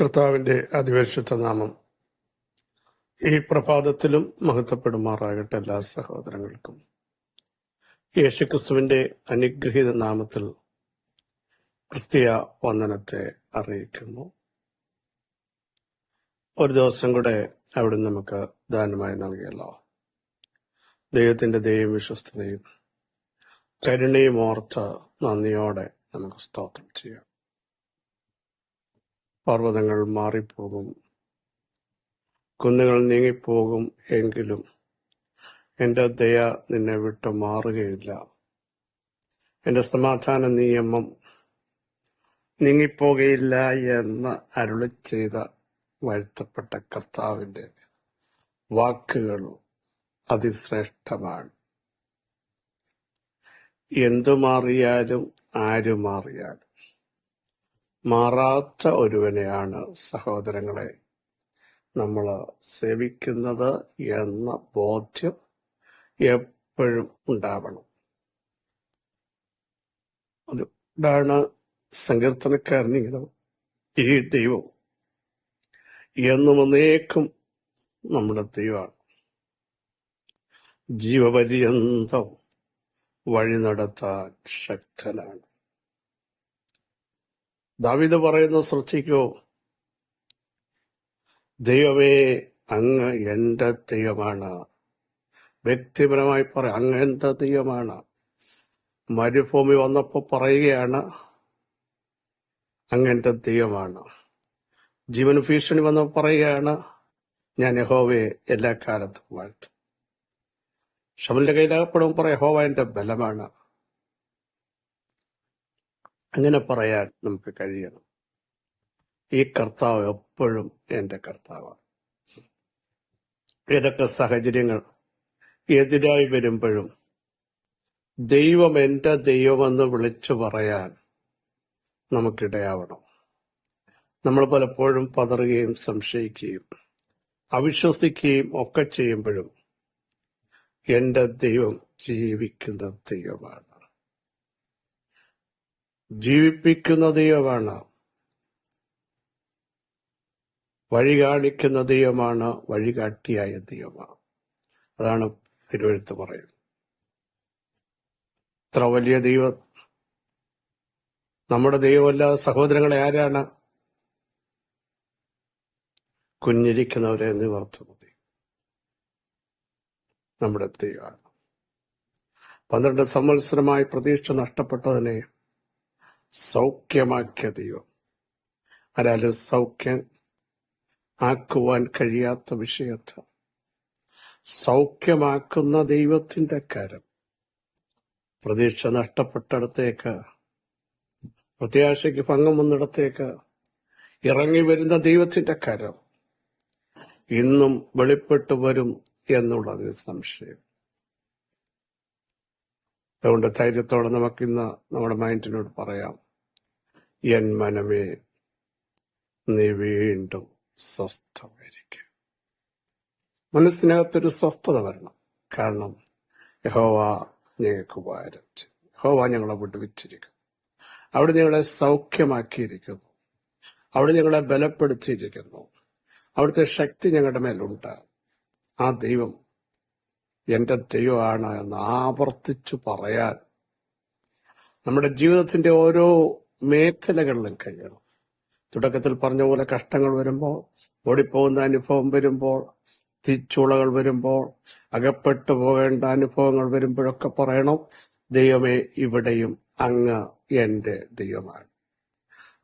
കർത്താവിന്റെ അതിപരിശുദ്ധ നാമം ഈ പ്രഭാതത്തിലും മഹത്വപ്പെടുമാറാകട്ടെ എല്ലാ സഹോദരങ്ങൾക്കും. യേശുക്രിസ്തുവിന്റെ അനുഗ്രഹീത നാമത്തിൽ ക്രിസ്തീയ വന്ദനത്തെ അറിയിക്കുന്നു. ഒരു ദിവസം കൂടെ അവിടെ നമുക്ക് ദാനമായി നൽകിയല്ലോ. ദൈവത്തിന്റെ ദൈവം വിശ്വസ്തതയും കരുണയും ഓർത്ത് നന്ദിയോടെ നമുക്ക് സ്തോത്രം ചെയ്യാം. പർവതങ്ങൾ മാറിപ്പോകും. കുന്നുകൾ നീങ്ങിപ്പോകും എങ്കിലും എന്റെ ദയ നിന്നെ വിട്ടു മാറുകയില്ല. എന്റെ സമാധാന നിയമം നീങ്ങിപ്പോകയില്ല എന്ന് അരുളി ചെയ്ത വാഴ്ത്തപ്പെട്ട കർത്താവിന്റെ വാക്കുകൾ അതിശ്രേഷ്ഠമാണ്. എന്തു മാറിയാലും ആരു മാറിയാലും മാറാത്ത ഒരുവനെയാണ് സഹോദരങ്ങളെ. നമ്മൾ സേവിക്കുന്നത് എന്ന ബോധ്യം എപ്പോഴും ഉണ്ടാവണം. അതുകൊണ്ടാണ് സങ്കീർത്തനക്കാരൻ ഇങ്ങനെ ഈ ദൈവം എന്നും എന്നേക്കും നമ്മുടെ ദൈവമാണ്. ജീവപര്യന്തം വഴി നടത്താൻ ശക്തനാണ്. ദാവിദ് പറയുന്ന ശ്രദ്ധിക്കൂ. ദൈവമേ അങ്ങ് എന്റെ ദൈവമാണ്. വ്യക്തിപരമായി പറ അങ്ങ് എന്റെ ദൈവമാണ്. മരുഭൂമി വന്നപ്പോ പറയുകയാണ് അങ്ങ് എന്റെ ദൈവമാണ്. ജീവൻ ഭീഷണി വന്നപ്പോ പറയുകയാണ് ഞാൻ യഹോവയെ എല്ലാ കാലത്തും വാഴ്ത്തും. ഷമലിന്റെ കയ്യിലാകപ്പെടുമ്പോൾ പറയാം യഹോവ എന്റെ ബലമാണ്. അങ്ങനെ പറയാൻ നമുക്ക് കഴിയണം. ഈ കർത്താവ് എപ്പോഴും എന്റെ കർത്താവാണ്. ഏതൊക്കെ സാഹചര്യങ്ങൾ എതിരായി വരുമ്പോഴും ദൈവം എന്റെ ദൈവമെന്ന് വിളിച്ചു പറയാൻ നമുക്കിടയാവണം. നമ്മൾ പലപ്പോഴും പതറുകയും സംശയിക്കുകയും അവിശ്വസിക്കുകയും ഒക്കെ ചെയ്യുമ്പോഴും എന്റെ ദൈവം ജീവിക്കുന്ന ദൈവമാണ്. ജീവിപ്പിക്കുന്ന ദൈവമാണ്. വഴി കാണിക്കുന്ന ദൈവമാണ് വഴികാട്ടിയായ ദൈവമാണ്. അതാണ് തിരുവഴുത്ത് പറയുന്നത്. ഇത്ര വലിയ ദൈവം. നമ്മുടെ ദൈവമല്ലാതെ സഹോദരങ്ങളെ ആരാണ്? കുഞ്ഞിരിക്കുന്നവരെ നിവർത്തുന്നത് നമ്മുടെ ദൈവമാണ്. പന്ത്രണ്ട് സംവത്സരമായി പ്രതീക്ഷ നഷ്ടപ്പെട്ടതിനെ സൗഖ്യമാക്കിയ ദൈവം. ആരാലും സൗഖ്യം ആക്കുവാൻ കഴിയാത്ത വിഷയത്തെ. സൗഖ്യമാക്കുന്ന ദൈവത്തിന്റെ കരം. പ്രതീക്ഷ നഷ്ടപ്പെട്ടിടത്തേക്ക് പ്രത്യാശയ്ക്ക് ഭംഗം വന്നിടത്തേക്ക് ഇറങ്ങി വരുന്ന ദൈവത്തിന്റെ കരം. ഇന്നും വെളിപ്പെട്ടു വരും എന്നുള്ളത് സംശയം. അതുകൊണ്ട് ധൈര്യത്തോടെ നമുക്കിന്ന് നമ്മുടെ മൈൻഡിനോട് പറയാം. എൻ മനമേ നീ വീണ്ടും സ്വസ്ഥമായിരിക്കും. മനസ്സിനകത്തൊരു സ്വസ്ഥത വരണം. കാരണം യഹോവ ഞങ്ങൾക്ക് ഉപകാരം യഹോവ ഞങ്ങളെ വിട്ടുവിച്ചിരിക്കും അവിടെ ഞങ്ങളെ സൗഖ്യമാക്കിയിരിക്കുന്നു. അവിടെ ഞങ്ങളെ ബലപ്പെടുത്തിയിരിക്കുന്നു. അവിടുത്തെ ശക്തി ഞങ്ങളുടെ മേലുണ്ട്. ആ ദൈവം എന്റെ ദൈവമാണ് എന്ന് ആവർത്തിച്ചു പറയാൻ നമ്മുടെ ജീവിതത്തിന്റെ ഓരോ മേഖലകളിലും കഴിയണം. തുടക്കത്തിൽ പറഞ്ഞ പോലെ കഷ്ടങ്ങൾ വരുമ്പോൾ ഓടിപ്പോകുന്ന അനുഭവം വരുമ്പോൾ തിച്ചുളകൾ വരുമ്പോൾ അകപ്പെട്ടു പോകേണ്ട അനുഭവങ്ങൾ വരുമ്പോഴൊക്കെ പറയണം ദൈവമേ ഇവിടെയും അങ്ങ് എന്റെ ദൈവമാണ്.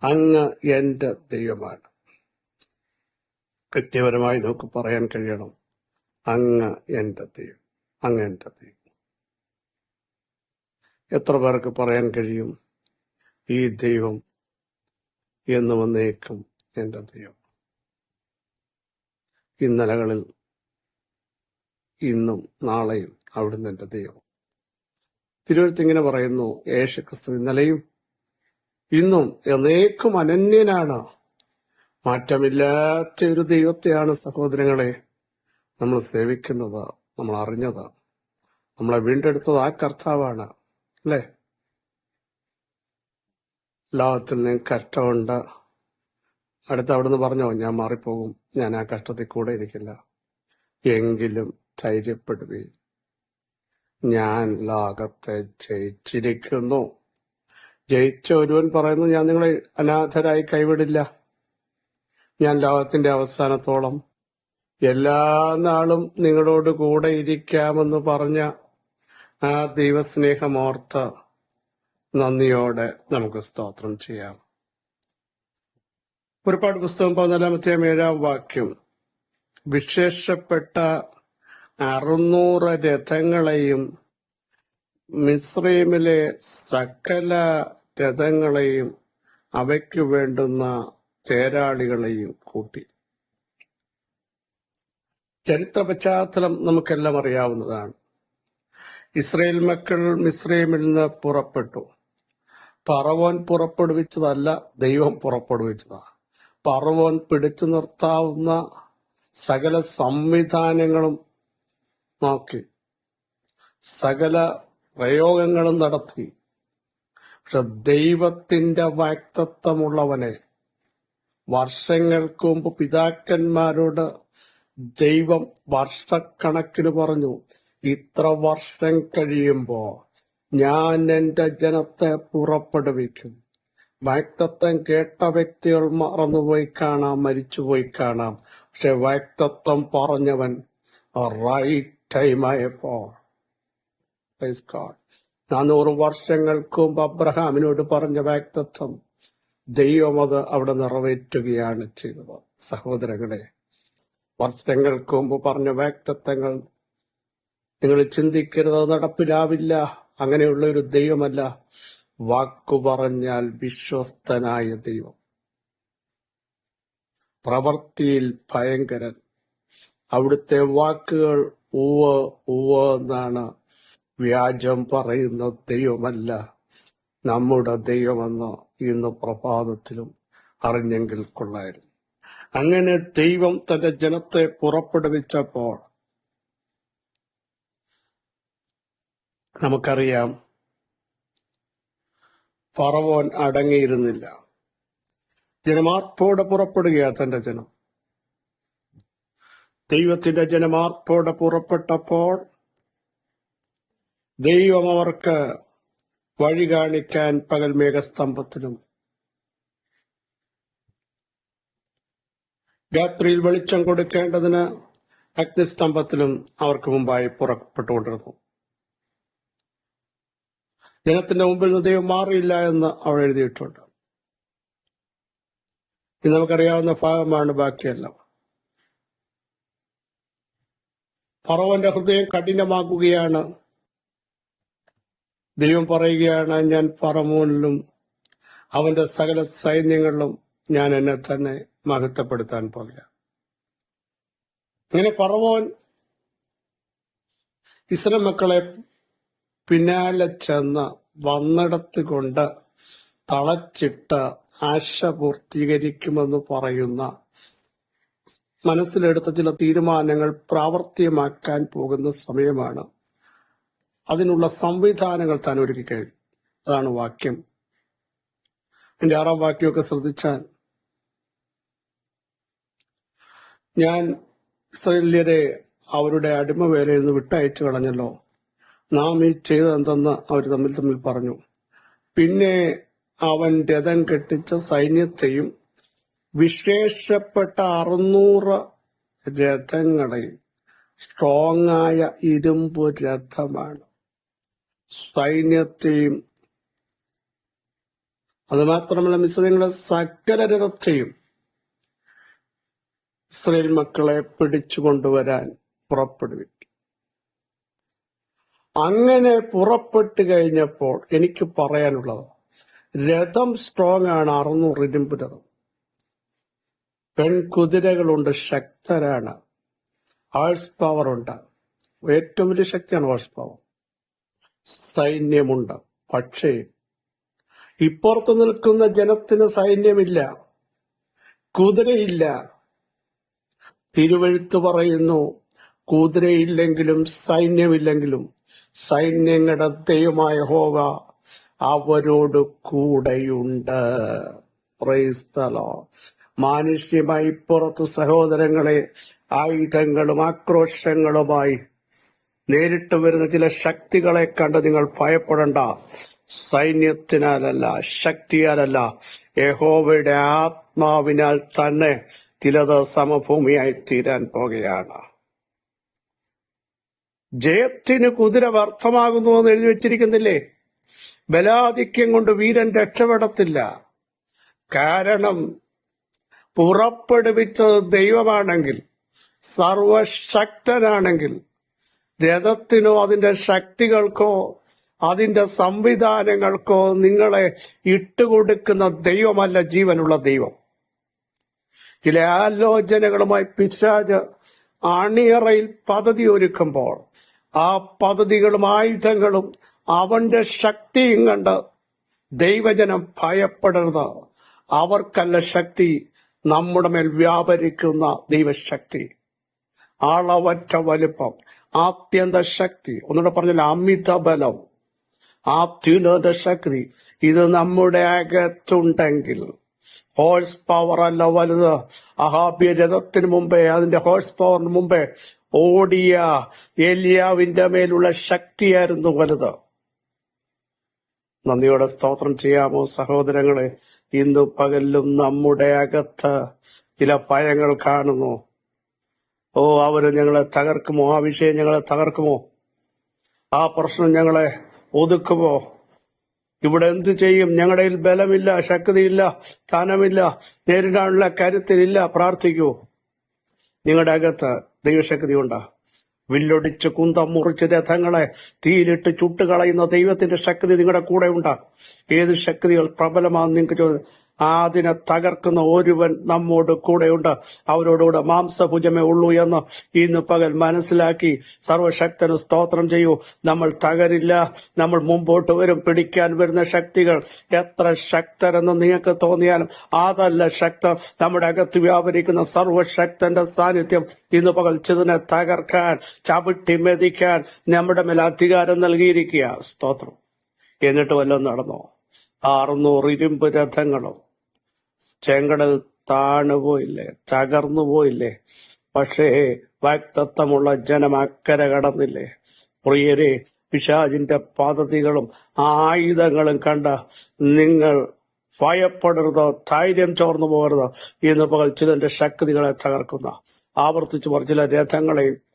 അങ്ങ് എന്റെ ദൈവമാണ്. വ്യക്തിപരമായി നമുക്ക് പറയാൻ കഴിയണം അങ്ങ് എന്റെ ദൈവം. അങ്ങ് എന്റെ എത്ര പേർക്ക് പറയാൻ കഴിയും? ഈ ദൈവം എന്ന് വന്നേക്കും എന്റെ ദൈവം. ഇന്നലകളിൽ ഇന്നും നാളെയും അവിടുന്ന് എന്റെ ദൈവം. തിരുവഴുത്തിങ്ങനെ പറയുന്നു യേശുക്രിസ്തു ഇന്നലെയും ഇന്നും എന്നേക്കും അനന്യനാണ്. മാറ്റമില്ലാത്ത ഒരു ദൈവത്തെയാണ് സഹോദരങ്ങളെ നമ്മൾ സേവിക്കുന്നത്. നമ്മൾ അറിഞ്ഞത് നമ്മളെ വീണ്ടെടുത്തത് ആ കർത്താവാണ്. അല്ലേ? ലോകത്തിൽ നിന്ന് കഷ്ടമുണ്ട്. അടുത്ത് അവിടുന്ന് പറഞ്ഞോ ഞാൻ മാറിപ്പോകും. ഞാൻ ആ കഷ്ടത്തിൽ കൂടെ ഇരിക്കില്ല. എങ്കിലും ധൈര്യപ്പെടുവീൻ. ഞാൻ ലോകത്തെ ജയിച്ചിരിക്കുന്നു. ജയിച്ച ഒരുവൻ പറയുന്നു ഞാൻ നിങ്ങളെ അനാഥരായി കൈവിടില്ല. ഞാൻ ലോകത്തിന്റെ അവസാനത്തോളം എല്ലാ നാളും നിങ്ങളോട് കൂടെ ഇരിക്കാമെന്ന് പറഞ്ഞ ആ ദൈവസ്നേഹമോർത്ത് നന്ദിയോടെ നമുക്ക് സ്തോത്രം ചെയ്യാം. ഒരുപാട് പുസ്തകം പതിനാലാമത്തെ ഏഴാം വാക്യം. വിശേഷപ്പെട്ട അറുന്നൂറ് രഥങ്ങളെയും മിസ്രൈമിലെ സകല രഥങ്ങളെയും അവയ്ക്ക് വേണ്ടുന്ന തേരാളികളെയും കൂട്ടി. ചരിത്ര പശ്ചാത്തലം നമുക്കെല്ലാം അറിയാവുന്നതാണ്. ഇസ്രയേൽ മക്കൾ മിസ്രൈമിൽ നിന്ന് പുറപ്പെട്ടു. പറവോൻ പുറപ്പെടുവിച്ചതല്ല ദൈവം പുറപ്പെടുവിച്ചതാ പറവോൻ പിടിച്ചു നിർത്താവുന്ന സകല സംവിധാനങ്ങളും നോക്കി. സകല പ്രയോഗങ്ങളും നടത്തി. പക്ഷെ ദൈവത്തിന്റെ വാക്തത്വമുള്ളവനെ വർഷങ്ങൾക്ക് മുമ്പ് പിതാക്കന്മാരോട് ദൈവം വർഷക്കണക്കിന് പറഞ്ഞു ഇത്ര വർഷം കഴിയുമ്പോ ഞാൻ എന്റെ ജനത്തെ പുറപ്പെടുവിക്കും. വാക്തത്വം കേട്ട വ്യക്തികൾ മറന്നുപോയി കാണാം മരിച്ചുപോയി കാണാം. പക്ഷെ വാക്തത്വം പറഞ്ഞവൻ റൈറ്റ് ടൈം ആയപ്പോ. നാനൂറ് വർഷങ്ങൾക്ക് മുമ്പ് അബ്രഹാമിനോട് പറഞ്ഞ വാക്തത്വം ദൈവം അത് അവിടെ നിറവേറ്റുകയാണ് ചെയ്തത്. സഹോദരങ്ങളെ വർഷങ്ങൾക്ക് മുമ്പ് പറഞ്ഞ വ്യക്തത്വങ്ങൾ നിങ്ങൾ ചിന്തിക്കരുത് നടപ്പിലാവില്ല. അങ്ങനെയുള്ള ഒരു ദൈവമല്ല വാക്കു പറഞ്ഞാൽ വിശ്വസ്തനായ ദൈവം. പ്രവൃത്തിയിൽ ഭയങ്കരൻ. അവിടുത്തെ വാക്കുകൾ ഉവ ഉവ എന്നാണ് വ്യാജം പറയുന്ന ദൈവമല്ല നമ്മുടെ ദൈവമെന്ന് ഇന്ന് പ്രഭാതത്തിലും അറിഞ്ഞെങ്കിൽ കൊള്ളായിരുന്നു. അങ്ങനെ ദൈവം തന്റെ ജനത്തെ പുറപ്പെടുവിച്ചപ്പോൾ നമുക്കറിയാം ഫറവോൻ അടങ്ങിയിരുന്നില്ല. ജനമാർപ്പോടെ പുറപ്പെടുകയാ തന്റെ ജനം. ദൈവത്തിന്റെ ജനമാർപ്പോടെ പുറപ്പെട്ടപ്പോൾ ദൈവം അവർക്ക് വഴി കാണിക്കാൻ പകൽ മേഘസ്തംഭത്തിലും രാത്രിയിൽ വെളിച്ചം കൊടുക്കേണ്ടതിന് അഗ്നിസ്തംഭത്തിലും അവർക്ക് മുമ്പായി പുറപ്പെട്ടുകൊണ്ടിരുന്നു. ജനത്തിന്റെ മുമ്പിൽ നിന്ന് ദൈവം മാറിയില്ല എന്ന് അവൾ എഴുതിയിട്ടുണ്ട്. ഇത് നമുക്കറിയാവുന്ന ഭാഗമാണ് ബാക്കിയെല്ലാം. പറവന്റെ ഹൃദയം കഠിനമാക്കുകയാണ് ദൈവം പറയുകയാണ് ഞാൻ ഫറമോനിലും അവന്റെ സകല സൈന്യങ്ങളിലും ഞാൻ എന്നെ തന്നെ മഹത്വപ്പെടുത്താൻ പോകുക ഇങ്ങനെ പറവോൻ ഇസ്രായേൽ മക്കളെ പിന്നാലെ ചെന്ന് വന്നിടത്ത് കൊണ്ട് തളച്ചിട്ട് ആശ പൂർത്തീകരിക്കുമെന്ന് പറയുന്ന മനസ്സിലെടുത്ത ചില തീരുമാനങ്ങൾ പ്രാവർത്തികമാക്കാൻ പോകുന്ന സമയമാണ്. അതിനുള്ള സംവിധാനങ്ങൾ താൻ ഒരുക്കി കഴിഞ്ഞു അതാണ് വാക്യം. എന്റെ ആറാം വാക്യമൊക്കെ ശ്രദ്ധിച്ചാൽ ഞാൻ ഇസ്രേലിയരെ അവരുടെ അടിമവേലയിൽ നിന്ന് വിട്ടയച്ചു കളഞ്ഞല്ലോ. നാം ഈ ചെയ്തതെന്തെന്ന് അവർ തമ്മിൽ തമ്മിൽ പറഞ്ഞു. പിന്നെ അവൻ രഥം കെട്ടിച്ച സൈന്യത്തെയും വിശേഷപ്പെട്ട അറുന്നൂറ് രഥങ്ങളെയും സ്ട്രോങ് ആയ ഇരുമ്പ് രഥമാണ്. സൈന്യത്തെയും അതുമാത്രമല്ല മിശ്രങ്ങളുടെ സകല രഥത്തെയും ഇസ്രയേൽ മക്കളെ പിടിച്ചു കൊണ്ടുവരാൻ അങ്ങനെ പുറപ്പെട്ടു കഴിഞ്ഞപ്പോൾ എനിക്ക് പറയാനുള്ളത് രഥം സ്ട്രോങ് ആണ് അറുന്നൂറ് ഇരുമ്പ് രഥം. പെൺകുതിരകളുണ്ട് ശക്തരാണ് ഹേഴ്സ് പവർ ഉണ്ട്. ഏറ്റവും വലിയ ശക്തിയാണ് ഹേഴ്സ് പവർ സൈന്യമുണ്ട് പക്ഷേ ഇപ്പുറത്ത് നിൽക്കുന്ന ജനത്തിന് സൈന്യമില്ല കുതിരയില്ല തിരുവഴുത്ത് പറയുന്നു കുതിരയില്ലെങ്കിലും സൈന്യമില്ലെങ്കിലും സൈന്യങ്ങളുടെ ദൈവമായ ഹോവ അവരോട് കൂടെയുണ്ട്. പ്രൈസ്തലോ മാനുഷ്യമായി പുറത്ത് സഹോദരങ്ങളെ ആയുധങ്ങളും ആക്രോശങ്ങളുമായി നേരിട്ട് വരുന്ന ചില ശക്തികളെ കണ്ട് നിങ്ങൾ ഭയപ്പെടണ്ട. സൈന്യത്തിനാലല്ല ശക്തിയാലല്ല. യഹോവയുടെ ആത്മാവിനാൽ തന്നെ ചിലത് സമഭൂമിയായി തീരാൻ പോകുകയാണ്. ജയത്തിന് കുതിര വ്യർത്ഥമാകുന്നു എന്ന് എഴുതി വെച്ചിരിക്കുന്നില്ലേ? ബലാധിക്യം കൊണ്ട് വീരൻ രക്ഷപ്പെടത്തില്ല. കാരണം പുറപ്പെടുവിച്ചത് ദൈവമാണെങ്കിൽ സർവശക്തനാണെങ്കിൽ രഥത്തിനോ അതിന്റെ ശക്തികൾക്കോ അതിന്റെ സംവിധാനങ്ങൾക്കോ നിങ്ങളെ ഇട്ടുകൊടുക്കുന്ന ദൈവമല്ല ജീവനുള്ള ദൈവം. ചില ആലോചനകളുമായി പിശാജ് അണിയറയിൽ പദ്ധതി ഒരുക്കുമ്പോൾ ആ പദ്ധതികളും ആയുധങ്ങളും അവന്റെ ശക്തിയും കണ്ട് ദൈവജനം ഭയപ്പെടരുത്. അവർക്കല്ല ശക്തി നമ്മുടെ മേൽ വ്യാപരിക്കുന്ന ദൈവശക്തി. അളവറ്റ വലിപ്പം ആത്യന്ത ശക്തി. ഒന്നുകൂടെ പറഞ്ഞാൽ അമിത ബലം. അത്യുന്നത ശക്തി ഇത് നമ്മുടെ അകത്തുണ്ടെങ്കിൽ ഹോഴ്സ് പവർ അല്ല വലുത്. അഹാബിയ രഥത്തിന് മുമ്പേ അതിന്റെ ഹോഴ്സ് പവറിന് മുമ്പേ ഓടിയ എലിയാവിന്റെ മേലുള്ള ശക്തിയായിരുന്നു വലുത്. നന്ദിയോടെ സ്തോത്രം ചെയ്യാമോ സഹോദരങ്ങളെ? ഇന്ന് പകലിലും നമ്മുടെ അകത്ത് ചില ഭയങ്ങൾ കാണുന്നു. ഓ അവർ ഞങ്ങളെ തകർക്കുമോ? ആ വിഷയം ഞങ്ങളെ തകർക്കുമോ? ആ പ്രശ്നം ഞങ്ങളെ ഒതുക്കുമോ? ഇവിടെ എന്ത് ചെയ്യും? ഞങ്ങളുടെ ബലമില്ല ശക്തിയില്ല സ്ഥാനമില്ല. നേരിടാനുള്ള കരുത്തിലില്ല പ്രാർത്ഥിക്കൂ. നിങ്ങളുടെ അകത്ത് ദൈവശക്തി ഉണ്ടാ? വില്ലൊടിച്ച് കുന്തം മുറിച്ച് രഥങ്ങളെ തീയിലിട്ട് ചുട്ടുകളയുന്ന ദൈവത്തിന്റെ ശക്തി നിങ്ങളുടെ കൂടെ ഉണ്ടാ? ഏത് ശക്തികൾ പ്രബലമാണെന്ന് നിങ്ങൾക്ക് ചോദിച്ചു അതിനെ തകർക്കുന്ന ഒരുവൻ നമ്മോട് കൂടെയുണ്ട്. അവരോടുകൂടെ മാംസഭുജമേ ഉള്ളൂ എന്ന് ഇന്ന് പകൽ മനസ്സിലാക്കി സർവശക്തന് സ്തോത്രം ചെയ്യൂ. നമ്മൾ തകരില്ല. നമ്മൾ മുമ്പോട്ട് വരും. പിടിക്കാൻ വരുന്ന ശക്തികൾ എത്ര ശക്തരെന്ന് നിങ്ങൾക്ക് തോന്നിയാലും അതല്ല ശക്തർ. നമ്മുടെ അകത്ത് വ്യാപരിക്കുന്ന സർവശക്തന്റെ സാന്നിധ്യം ഇന്ന് പകൽ ചിതനെ തകർക്കാൻ ചവിട്ടി മെതിക്കാൻ നമ്മുടെ മേൽ അധികാരം നൽകിയിരിക്കുക സ്തോത്രം. എന്നിട്ട് വല്ലതും നടന്നോ? അറുന്നൂറ് ഇരുമ്പ് രഥങ്ങളും. ചെങ്കടൽ താണുപോയില്ലേ തകർന്നു പോയില്ലേ പക്ഷേ വാക്തത്വമുള്ള ജനം അക്കരെ കടന്നില്ലേ. പ്രിയരെ പിശാജിന്റെ പദ്ധതികളും ആയുധങ്ങളും കണ്ട നിങ്ങൾ ഭയപ്പെടരുതോ ധൈര്യം ചോർന്നു പോകരുതോ ഇന്ന് പകൽ ചിലന്റെ ശക്തികളെ തകർക്കുന്ന. ആവർത്തിച്ചു ചില രഥങ്ങളെയും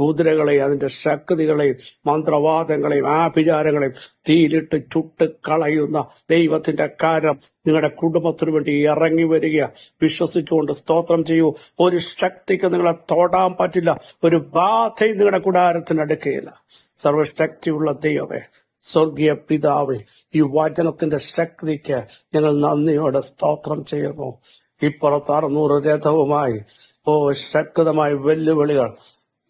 കുതിരകളെയും അതിന്റെ ശക്തികളെയും മന്ത്രവാദങ്ങളെയും ആഭിചാരങ്ങളെയും തീയിലിട്ട് ചുട്ട് കളയുന്ന ദൈവത്തിന്റെ കാര്യം നിങ്ങളുടെ കുടുംബത്തിനു വേണ്ടി ഇറങ്ങി വരിക. വിശ്വസിച്ചുകൊണ്ട് സ്തോത്രം ചെയ്യൂ. ഒരു ശക്തിക്ക് നിങ്ങളെ തൊടാൻ പറ്റില്ല. ഒരു ബാധയും നിങ്ങളുടെ കുടാരത്തിനടുക്കുകയില്ല സർവശക്തിയുള്ള ദൈവമേ സ്വർഗീയ പിതാവേ ഈ വചനത്തിന്റെ ശക്തിക്ക് ഞങ്ങൾ നന്ദിയോടെ സ്തോത്രം ചെയ്യുന്നു. ഇപ്പുറത്ത് അറുന്നൂറ് രഥവുമായി ഓ ശക്തമായ വെല്ലുവിളികൾ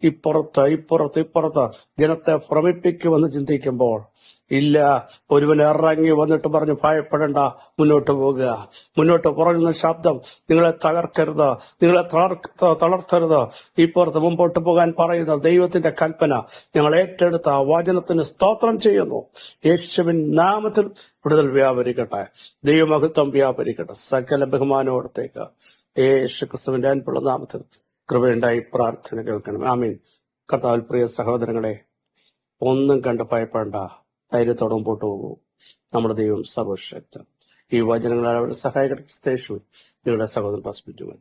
ഇപ്പുറത്ത് ഇപ്പുറത്ത് ഇപ്പുറത്ത് ജനത്തെ ഭ്രമിപ്പിക്കുമെന്ന് ചിന്തിക്കുമ്പോൾ ഇല്ല ഒരുവൻ ഇറങ്ങി വന്നിട്ട് പറഞ്ഞു ഭയപ്പെടേണ്ട മുന്നോട്ട് പോകുക. മുന്നോട്ട് പറയുന്ന ശബ്ദം നിങ്ങളെ തകർക്കരുത് നിങ്ങളെ തളർത്ത തളർത്തരുത്. ഇപ്പുറത്ത് മുമ്പോട്ട് പോകാൻ പറയുന്ന ദൈവത്തിന്റെ കൽപ്പന ഞങ്ങൾ ഏറ്റെടുത്ത വചനത്തിന് സ്തോത്രം ചെയ്യുന്നു. യേശുവിൻ നാമത്തിൽ വിടുതൽ വ്യാപരിക്കട്ടെ. ദൈവമഹത്വം വ്യാപരിക്കട്ടെ. സകല ബഹുമാനോടത്തേക്ക്. യേശു ക്രിസ്തുവിന്റെ അൻപുള്ള നാമത്തിൽ കൃപയുണ്ടായി പ്രാർത്ഥന കേൾക്കണം. ആമീൻ. കർത്താവിൽ പ്രിയ സഹോദരങ്ങളെ ഒന്നും കണ്ട് ഭയപ്പെടേണ്ട. ധൈര്യത്തോടെ മുമ്പോട്ട് പോകൂ. നമ്മുടെ ദൈവം സർവശക്തം ഈ വചനങ്ങളാൽ അവരുടെ സഹായിക്കട്ടെ നിങ്ങളുടെ സഹോദരൻ പാസ്പിറ്റുവാൻ